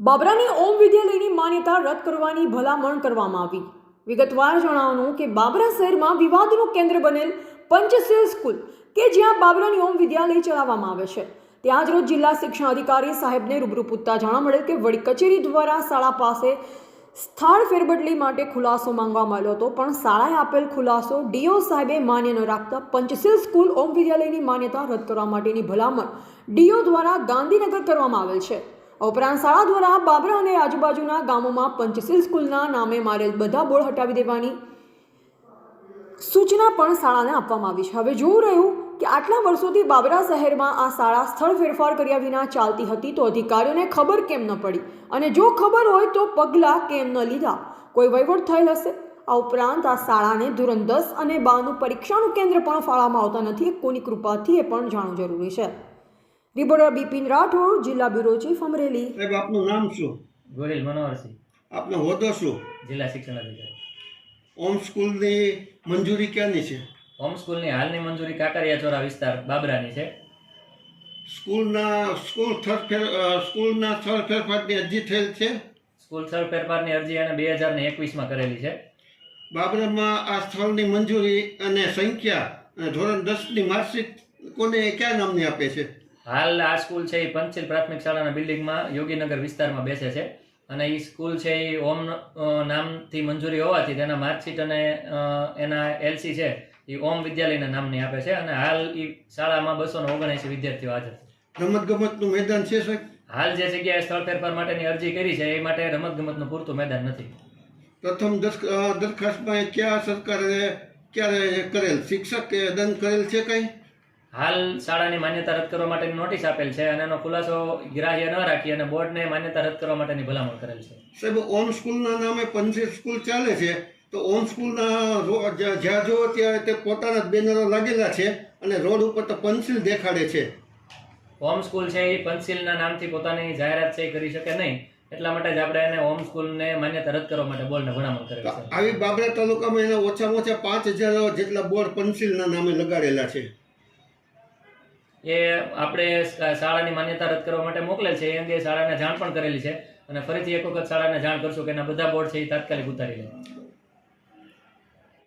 બાબરાની ઓમ વિદ્યાલયની માન્યતા રદ કરવાની ભલામણ કરવામાં આવી. વિગતવાર જણાવવાનું કે બાબરા શહેરમાં વિવાદનું કેન્દ્ર બનેલ પંચશીલ સ્કૂલ કે જ્યાં બાબરાની ઓમ વિદ્યાલય ચલાવવામાં આવે છે. ત્યાં જ રોજ જિલ્લા શિક્ષણ અધિકારી સાહેબને રૂબરૂ પૂછતા જાણવા મળેલ કે વડી કચેરી દ્વારા શાળા પાસે સ્થળ ફેરબદલી માટે ખુલાસો માંગવામાં આવ્યો હતો, પણ શાળાએ આપેલ ખુલાસો ડીઓ સાહેબે માન્ય ન રાખતા પંચશીલ સ્કૂલ ઓમ વિદ્યાલયની માન્યતા રદ કરવા માટેની ભલામણ ડીઓ દ્વારા ગાંધીનગર કરવામાં આવેલ છે. ઉપરાંત શાળા દ્વારા બાબરા અને આજુબાજુના ગામોમાં પંચશીલ સ્કૂલના નામે મારેલ બધા બોર્ડ હટાવી દેવાની સૂચના પણ શાળાને આપવામાં આવી છે. હવે જોવું રહ્યું કે આટલા વર્ષોથી બાબરા શહેરમાં આ શાળા સ્થળ ફેરફાર કર્યા વિના ચાલતી હતી તો અધિકારીઓને ખબર કેમ ન પડી અને જો ખબર હોય તો પગલાં કેમ ન લીધા? કોઈ વહીવટ થયેલ હશે? આ ઉપરાંત આ શાળાને ધોરણ દસ અને બારનું પરીક્ષાનું કેન્દ્ર પણ ફાળવામાં આવતા નથી. કોની કૃપાથી એ પણ જાણવું જરૂરી છે. રિપોર્ટર બિપિન રાઠોડ જિલ્લા બ્યુરો ચીફ અમરેલી. સાહેબ આપનું નામ શું? ગોહિલ મનોહરસિંહ આપનો હોદ્દો શું? જિલ્લા શિક્ષણ અધિકારી. ઓમ સ્કૂલની મંજૂરી ક્યાંની છે? હોમ સ્કૂલની હાલની મંજૂરી કાંકરિયા ચોરા વિસ્તાર બાબરાની છે. સ્કૂલના સ્કૂલ સ્થળ ફેર સ્કૂલના સ્થળ ફેરફારની અરજી થયેલ છે? સ્કૂલ સ્થળ ફેરફારની અરજી એને બે હજાર ને એકવીસમાં કરેલી છે. બાબરામાં આ સ્થળની મંજૂરી અને સંખ્યા અને ધોરણ દસની માર્કશીટ કોને કયા નામની આપે છે? હાલ આ સ્કૂલ છે એ પંચશીલ પ્રાથમિક શાળાના બિલ્ડિંગમાં યોગીનગર વિસ્તારમાં બેસે છે. અને એ સ્કૂલ છે એ ઓમ નામથી મંજૂરી હોવાથી તેના માર્કશીટ અને એના એલસી છે એ ઓમ વિદ્યાલયના નામની આપે છે. અને હાલ એ શાળામાં બસો ને ઓગણએંસી વિદ્યાર્થીઓ હાજર રમતગમતનું મેદાન છે સાહેબ? હાલ જે જગ્યાએ સ્થળ ફેરફાર માટેની અરજી કરી છે એ માટે રમતગમતનું પૂરતું મેદાન નથી. પ્રથમ દરખાસ્તમાં ક્યાં સરકારે ક્યારે કરેલ? શિક્ષક દંડ કરેલ છે કંઈ? હાલ શાળાની માન્યતા રદ કરવા માટેની નોટિસ આપેલ છે અને એનો ખુલાસો ગ્રાહ્ય ન રાખી અને બોર્ડને માન્યતા રદ કરવા માટેની ભલામણ કરેલ છે. સાહેબ ઓમ સ્કૂલના નામે પંચી સ્કૂલ ચાલે છે તો ઓમ સ્કૂલના જ્યાં જો ત્યાં તે પોતાના જ બેનરો લાગેલા છે અને રોડ ઉપર તો પંચીલ દેખાડે છે. હોમ સ્કૂલ છે એ પંચશીલના નામથી પોતાની જાહેરાત છે કરી શકે નહીં એટલા માટે જ આપણે એને હોમ સ્કૂલને માન્યતા રદ કરવા માટે બોર્ડને ભલામણ કરેલ છે. આવી બાબરા તાલુકામાં એના ઓછામાં ઓછા પાંચ હજાર જેટલા બોર્ડ પંચીલના નામે લગાડેલા છે. એ આપણે શાળાની માન્યતા રદ કરવા માટે મોકલેલ છે. એ અંગે શાળાને જાણ પણ કરેલી છે. અને ફરીથી એક વખત શાળાને જાણ કરશું કે એના બધા બોર્ડ છે એ તાત્કાલિક ઉતારી લે.